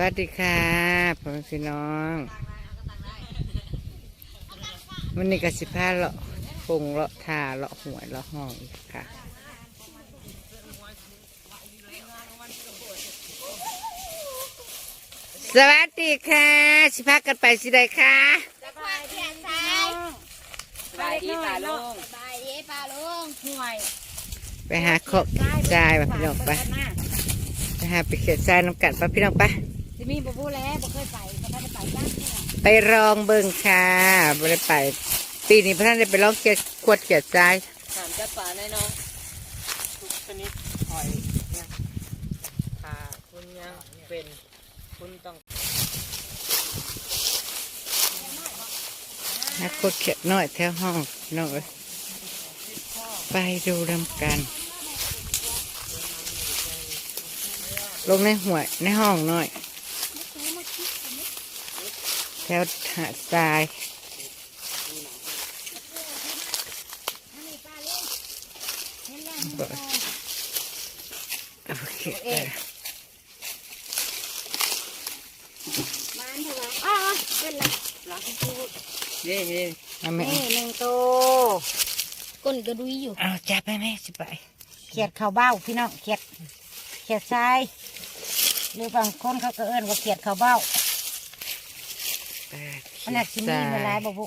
วัสดีค่ะพ่อแม่พี่น้องวันนี้ก็สิพาเลาะปงเลาะทาเลาะหวยเลาะห้องอีกค่ะสวัสดีค่ะ สิพากันไปสิได้ค่ะสบายดีสายบายดีป่าลุงสบายดีป้าลุงห่วย ไปหาโคกจ่ายมาพี่น้องไปไปหาไปเขียนทรายน้ำกัดไปพี่น้องไปจะ มีบูบูแล้วบ่เคยไปบ่เคยไปย่างที่ไหนไปลองเบิ่งค่ะบ่ได้ไป ปีนี้พระท่านได้ไปลองเขียดขวดเขียดทรายถามจัดป่าแน่นอนทุกชนิดหอยเนี่ยถ้าคุณยังเป็นคุณต้องหาขวดเขียดน้อยแถวห้องพี่น้องเอ้ยไปดูดำกันลงในหัวยในห้องหน่อย แถวหาดทรายโอเคเออมันเถอะอ๋อเป็นไรหลังพูดเย่เย่เอาไหมนี่หนึ่งโตก้นกระดุยอยู่เอาจับไปไหมสิไปเขียดข้าวเบ้าพี่น้องเขียดเขียดทรายหรือบางคนเขาก็เอิ้นว่าเขียดข้าวเบ้า มันน่าสิมีเวลายบ่บุ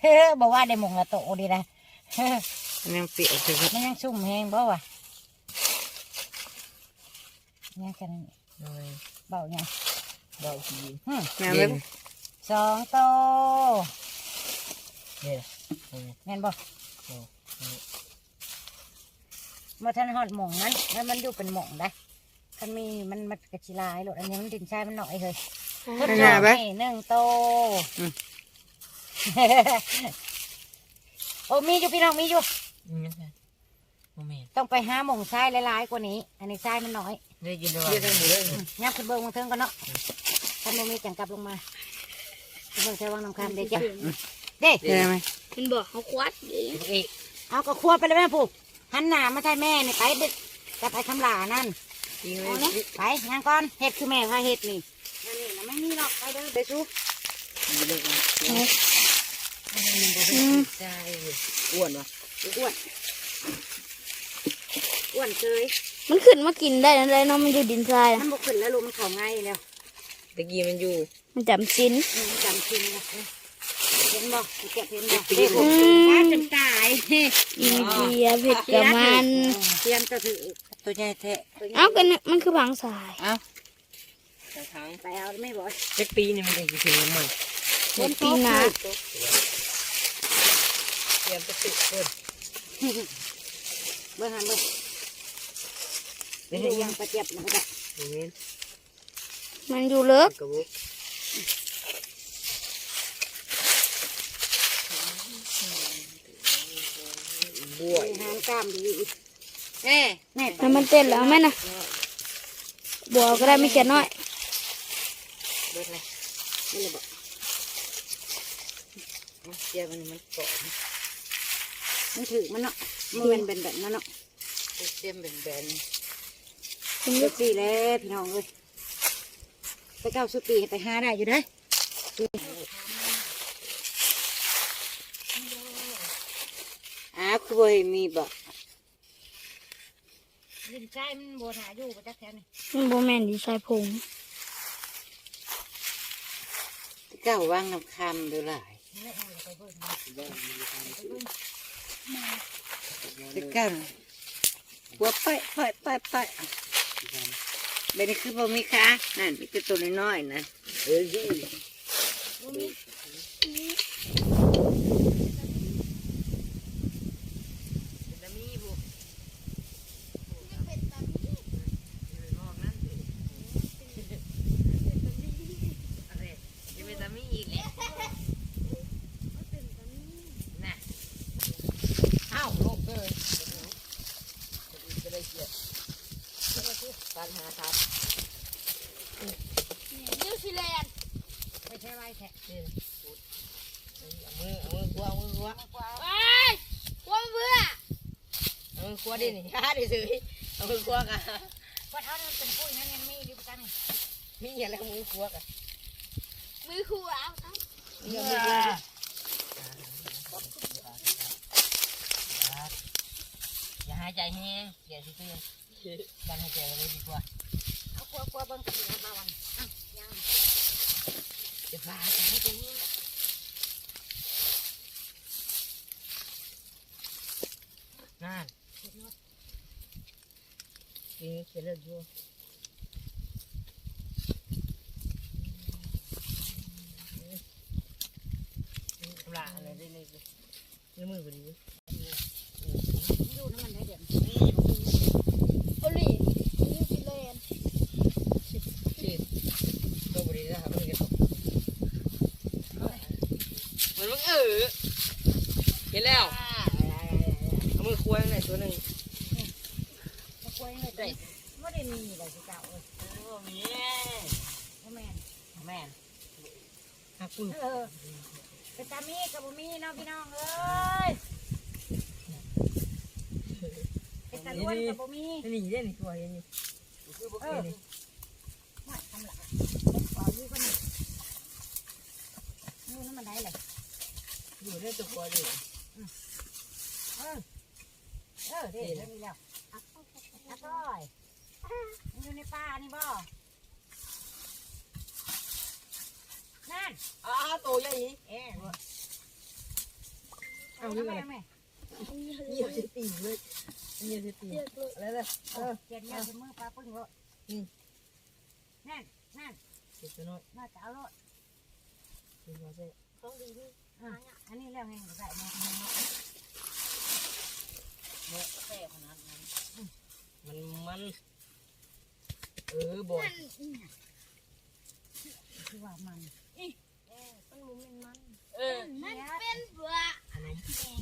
เฮ้อบอกว่าได้หมงละโตดีนะเฮ้อมันยังเปียกอยู่มันยังซุ่มแหงบ่วะเนี่ยกันหน่อยเบาเนี่ยเบาทีหึงามไหมสองโตเย่แม่นบ่โอ้มาทันหอดหม่องนั้นแล้วมันอยู่เป็นหม่องได้ คันมีมันมันกระชิลายโลดอันนี้มันดินชายมันหน่อยเลยทดนั่นลอน่ะงปะนี่หนึ่งโตอืม โอ้มีอยู่พี่น้องมีอยู่ยนี่ไงโมเมนต์ต้องไปหาหม่องชายหลายๆกว่านี้ อันนี้ชายมันน้อยได้ยินด้วยเย่ได้หมดเลยอืมยับขึ้นเบิ่งมาเทิงกันเนาะท่านโมมีจังกลับลงมาขึ้นเบิ่งใช้วางน้ำคำเด็กจ้ะเด็กเห็นไหมมันบอกเขาควัดเอ๊ะเอาก็ควบไปเลยแม่ผู้หันหน้ามาใช่แม่นี่ไปเด็กจะไปทำลานั่นจริง เลเอาเนี่ยยไปงานก่อนเห็ดคือแม่พาเห็ดนี่นั่นนี่นะไม่มีหรอกไปเด้อไปสู้ใช่อ้วนวะอ้วนอ้วนเคยมันขึ้นมากินได้นั่นเลยเนาะมันอยู่ดินทรายมันบกขึ้นแล้วลูกมันเข่าง่ายแล้วตะกี้มันอยู่ มันจำชิ้นอืมจำชินนะเห็นบ่เก็บเห็นบ่ปีเด็กผมตาจนตายอีเดียเผ็ดกับมันเตรียมตัวถือ ตัวใหญ่แท้ตัวนี้เอ้ากันเนี่ยมันคือผังสายเอ้าแต่ทั้งไปเอาไม่บ่อยเจ็ดปีนี่มันจะถึงมันเห็ดปีนาเตรียมจะติดเกินเบิ่งหันเบิ่งเดี๋ยวดูให้ยังกระเจี๊ยบนะจ๊ะเห็นมันอยู่เลิกกระบุกบวยหางกล้ามดี แน่แน่ไปแล้วมันเต้นแล้วไหมนะบัวก็ได้ไม่เขียนน้อยเบิดเลยนี่เลยบ่เจียมันมันเกาะมันถือมันเนาะมันเป็นเป็นแบบนั้นเนาะเจียมเป็นแบนเจ็ดปีแล้วพี่น้องเอ้ยไปเก้าสิบปีไปหาได้อยู่ได้ออ้าวคือบ่เห็นมีบ่ ดินใช่มันโบหาอยู่ประจักแค่นี้มันโบแมนดีชายพงเก้าวางน้ำคำดูหลายเก้าหัวไปไปไปไปเบนคือบ่มีค่ะนั่นมีแต่ตัวน้อยๆนะเอ้ยอ้าวลูกเอ้ย ปัญหาครับ นิวซีแลนด์ ไปใช้ไว้แค่ เอามือเอามือคว้าเอามือคว้า ไปว่าเบื่อเอามือคว้าดินี่ฮ่าดิสิเอามือคว้ากันกดเอาเนี่ยเป็นปุ้ยนั่นยังมีอยู่ประกันนี่มีอะไรมือครัวกันมือคู่เอาเอาอย่าหายใจแห้งเดี๋ยวสิเพื่อนกันหายใจเลยดีกว่าเอาครัวครัวเบิ่งสีน้ำมาวันอะยังจะพาไปให้ดูนั่นเห็ดนวด กินเสร็จแล้วดูทำลายอะไรได้เลยเนื้อมือพอดีอยู่น้ำมันได้เดี๋ยวโอลี่นิวซีแลนด์ชีดตัวบริษัทครับมันกระตกเหมันมึงเออเห็นแล้วเอามือควงหน่อยตัวหนึ่ง เลยได้ไม่ได้มีอะไรที่เก่าเอ้ยโอ้มีบ่แม่นแม่ฮักปืนเออเป็นตามีกับบ่มีเนาะพี่น้องเอ้ยเป็นตาล้วนกับบ่มีนี่เล่นตัวยังนี่เออไม่ทำละขออยู่กันนี่อยู่น้ำมันได้เลยอยู่ในตัวเลยเออเออเด็ดเดี๋ยวนี้แล้วอะ ก้อยมันอยู่ในป่านี่บ่นั่นอ้าตัวใหญ่เอ๊ะเอาเอาเรื่แม่องแม่เยี่ยมจะตีเลยเยี่ยมจะตีเรียกเลยอะไรเลยเออเกียนเงี้ยจะมือปลาปึ้งรถนั่นนั่นเจ็บตัวน้อยน่าจะเอารถเป็นหัวเส้ต้องดีนี่อะอันนี้แล้วไงใส่มา เมื่อแค่ขนาดนั้น มันมัน เออบ่อยมันอีหยังคือว่ามันเอ๊ะมันบ่แม่นมัน เออ มันเป็นเบื่ออันไหนแดง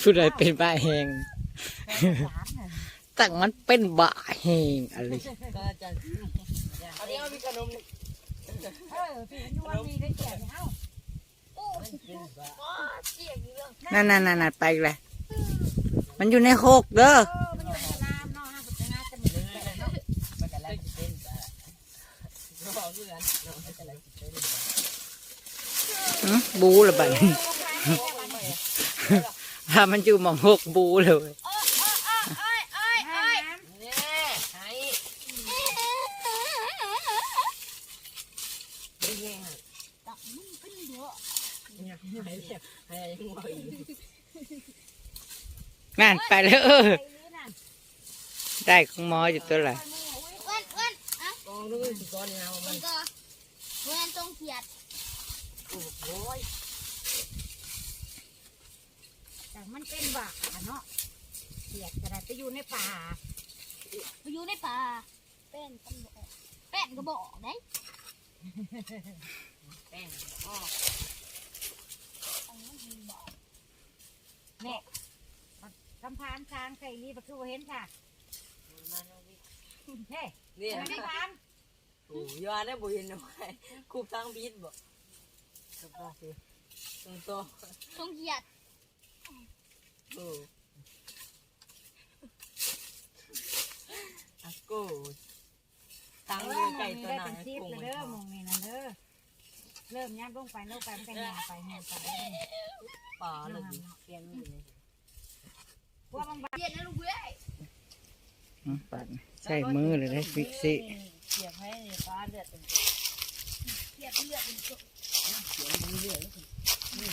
ผู้ใดเป็นบ้าแหงสามน่ะตั้งมันเป็นบ้าแหงอะไรก็จะอันนี้เอามีขนมเออพี่มันอยู่ว่ามีได้เกียนเอ้าโอ้มั นั่นนั่นนั่นไปเลยมันอยู่ในโคกเด้อเออมันอยู่ในน้ำเนาะห้าสิบนาจะมีแต่เนามันจะไล่จิตเป็นบ้าเราบอกเพื่อนเราจะไล่จิตเป็นบ้าหึบูละบัดนี้ถ้ามันอยู่มองหกบูเลยอ้โอ้โอ้โอ้ ยโอ้ยโอ้ยเนี่ยหายไม่แย่ตับมันเป็นเบื่อเนี่ยหายเนี่ยหายยังบ่อยนั่นไปแล้วเออได้ของหมออยู่ตัวละอ้วนอ้วนอะกองนู้นสิก้อนนี่นะมัมันนก็เวนตรงเขียดโอ้โหแต่มันเป็นบ่าเนาะเกียดกระดาษไปอยู่ในป่าไปอยู่ในป่าแป้นกันบอกแป้นก็บอกได้แป้งอออันนั้นมันบอก เนี่ย คำพานช้างไก่ลีประคือว่าเห็นค่ะมาโน่นเฮ้ยนี่ไม่ได้ทานโอ้ยาได้บ่เห็นเอาไว้คูทางบีดบ่ถูกต้องสิตรงโตตรงเขียดโอ้อะโก้ทางเรือไก่ตัวได้นั้เป็นนซีบกุ้งเลยเด้อมองนี่นั่นเด้อเริ่มยับลงไปลงไปมันก็ยางไปยางไปป่าเลยเปลี่ยนอยู่เลย วกมันเขียดนะลูกเว้ยหึปัดใส่มือเลยได้ฟิกซิเสียบให้ปลาเดือดเป็นเขียดเลือดมันก็เสียงเดือดนี่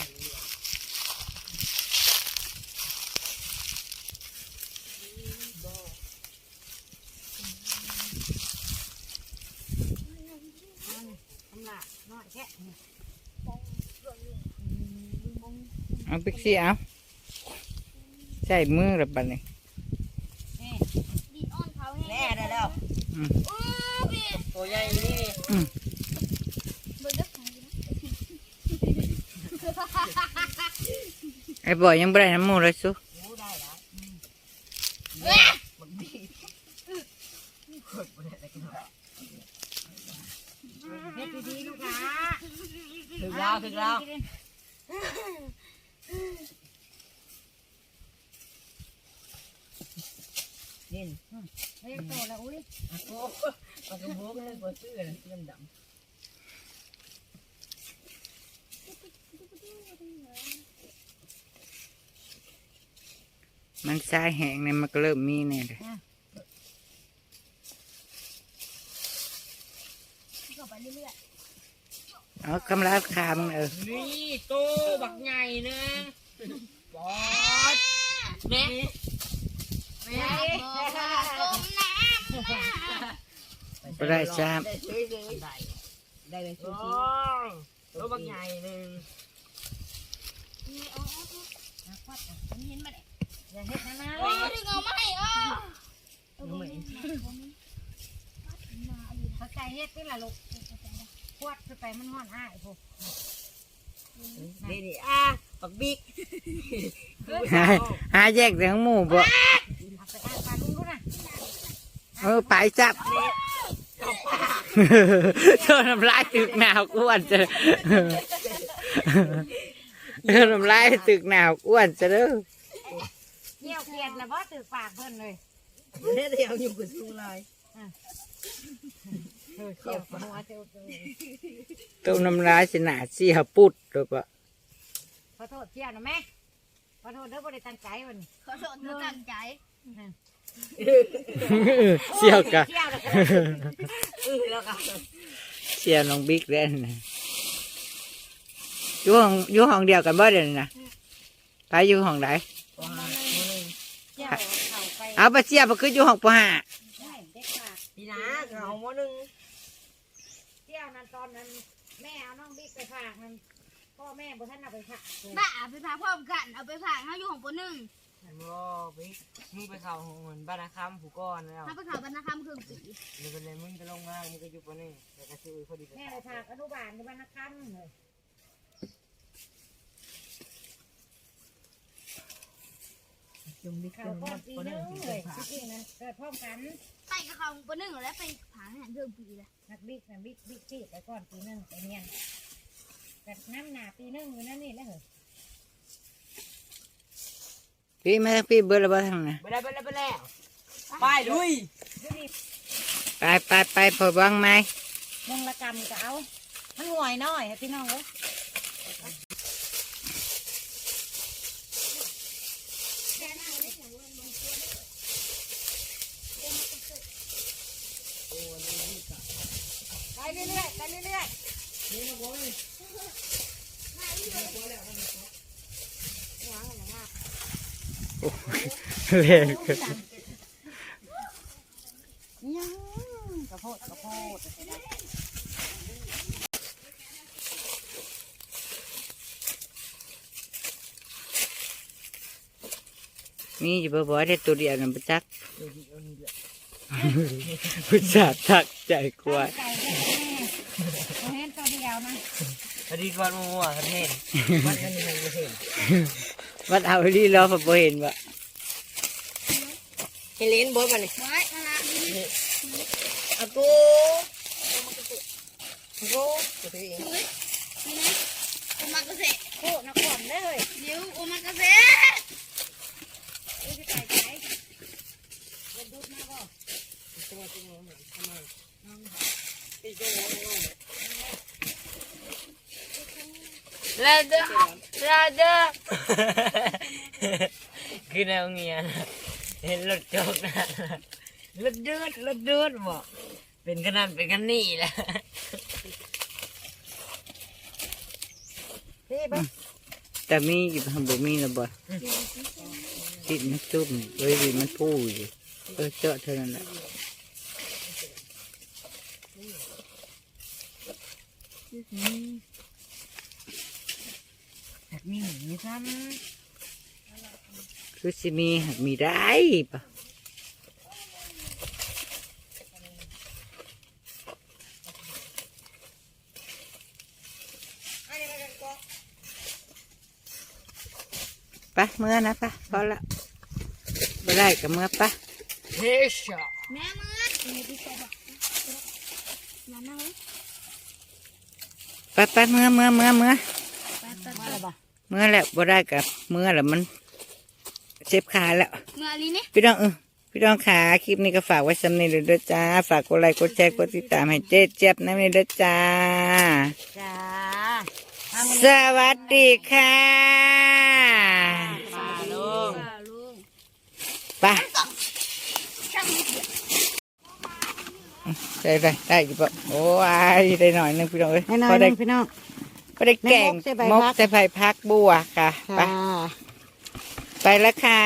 ทำละน้อยแค่เอาฟิกซิเอา ใส่มือละบัดนี้ดีดอ้อนเขาให้แน่ได้แล้วโอ้พี่ตัวใหญ่นี่เบิร์ดของดีนะไอ้บ่อยยังบ่ได้น้ำมูกเลยสุ รู้ได้แล้ว เว้ย บักบีกดบ่ได้แต่กิน เฮ็ดดีๆลูกค้า ถึงแล้วถึงแล้ว น เฮ้ยโตแล้วอุ้ยโอ้ปากกระบอกเลยบ่ซื้อนะสีดำมันทรายแห้งเนี่ยมันก็เริ่มมีเนี่ยเลยเข้าไปเรื่อยเอากำลังคามงเออๆนี่โตบักใหญ่นะบอสแม่ๆแม่บอกว่าต้มน้ำ บ่ได้ซ้ได้ช่วยเลยได้ได้เลยช่วยโตบักใหญ่หนึ่งนี่เอาเอาเอานะควัดอะผมเห็นมาเลยอย่าเฮ็ดนะนะโอ้ยถึงเอาไม่อะเออน้องผมเหมเห็ยนผมเห็นมาเอาอยู่เข้าใจเฮ็ดนี่ล่ะลูกควัดขึ้นไปมันฮ้อนอ้ายพวกนี่นี่อะบักบิ๊กำหาหาแยกแต่ของหมู่บ่เอาไปอ่านปลาลุงดูนะเออไปจับ โดนน้ำลายตึกหนาวอ้วนจะโดนน้ำลายตึกหนาวอ้วนจะเด้อเกี่ยวเกลียดแล้วบ่ตึกปากเพิ่นเลยเดี๋ยวเดี๋ยวอยู่กับทุ่งลายเออเกี่ยวหัวเจ้าเจ้าต้มน้ำลายสิหนาเสียปุดหรือเปล่าขอโทษเที่ยวนะแม่ขอโทษเด้อบ่ได้ตั้งใจวันนี้ขอโทษเธอตั้งใจเสียวกะ เที่ยวแล้วก็เออแล้วกันเสียวน้องบิ๊กแล้วนะอยู่ห้องอยู่ห้องเดียวกันบ่เดี๋ยวนี้นะไปอยู่ห้องไหนว้าวมื้อนึงเที่ยวเข้าไปเอาไปเสียบไปคืออยู่ห้องปห้าได้เด็กปากพี่นะเอามื้อนึงเที่ยวนั้นตอนนั้นแม่เอาน้องบิ๊กไปฝากนั้นพ่อแม่บ่ทันเอาไปฝากเลยบ้าไปพาพร้อมกันเอาไปผ่านเขาอยู่ของปหนึ่ง ฉันบ่บิ๊กมึงไปเข้าห้องเหมือนบ้านนาคำผู้ก่อนแล้วถ้าไปข่าวบรรณาคำครึ่งปีนี่เป็นไรมึงจะลงมามึงก็อยู่ปะนี่แต่ก็ชื่อพอดีแม่ไปฝากอนุบาลที่บ้านนักคำเลยจงบิ๊กเขาก่อนปีนึงเลยที่จริงนะเกิดพร้อมกันไปกับเขาปหนึ่งแล้วไปผ่านหันครึ่งปีเลยนักบิ๊กนะบิ๊กบิ๊กที่ไปก่อนปีนึงไปเรียนแบบน้ำหนาปีนึงอยู่นั่นนี่แหละเหรอ พี่มาพี่เบิร์ดแล้วบ่ทางนะไปแล้วไปแล้วไปแล้วไปลุยดูดิไปไปไปพอวังไหมมงละกรรมก็เอามันห่วยน้อยให้พี่น้องเลย ไปเรื่อยๆไปเรื่อย เล่นยังกระโพดกระโพดมีอยู่บ่บ่ได้ตัวเดียวนั่นประจักพุทธาทักใจกว่าใจแม่เห็นตัวเดียวนะดีก่อนมัวกันเห็นมันกันยังไม่เห็น วัดเอาดีแล้วพอบ่เห็นบ่เฮเลนบอสมาเนี่ยไว้มาละนี่อากูอากูตัวเองนี่นะโอมากาเสะโคตรนักขวัญเลยเดี๋ยวโอมากาเสะดูที่ใจใจเล่นดูดมาบ่ ลาเดอลาเดอคือแนวเงี้ยเห็นรถจกนะรถเดือดรถเดือดบอกเป็นขนาดเป็นกันนี่แหละพี่ไปแต่มีอยู่ทางบ่มีแล้วบ่ติดมันจุ่มไว้ดิมันพูอยู่เออเจาะเท่านั้นแหละมี มีซ้คือสิมีหักมีได้ปะไปเมื่อนะปะพอละไม่ได้กับเมื่อปะำเฮชอแม่มืดนี่พี่ชายบอกมานั่งเลยไปไปเมื่อเมื่อเมื่อเมื่อไปไปไป เมื่อแล้วบ่ได้กับเมื่อแล้วมันเจ็บขาแล้ว เมื่อนี้นี่พี่น้องเออพี่น้องขาคลิปนี้ก็ฝากไว้สำเนีเลยเด้อจ้า ฝากกดไลค์กดแชร์กดติดตามให้เจ๊เจ็บนะนี่เด้อจ้า จ้าสวัสดีค่ะมาลุงลุงไปช่างไม่เกี่ยวได้ได้ได้อยู่ปะโอ้ยได้หน่อยหนึงพี่น้องเอ้ยให้น้อพยได้พี่น้อง พอได้แกงในมกใส่ใบมกพักใส่ไผ่พักบัวค่ะ ไปจ้าไปแล้วค่ะ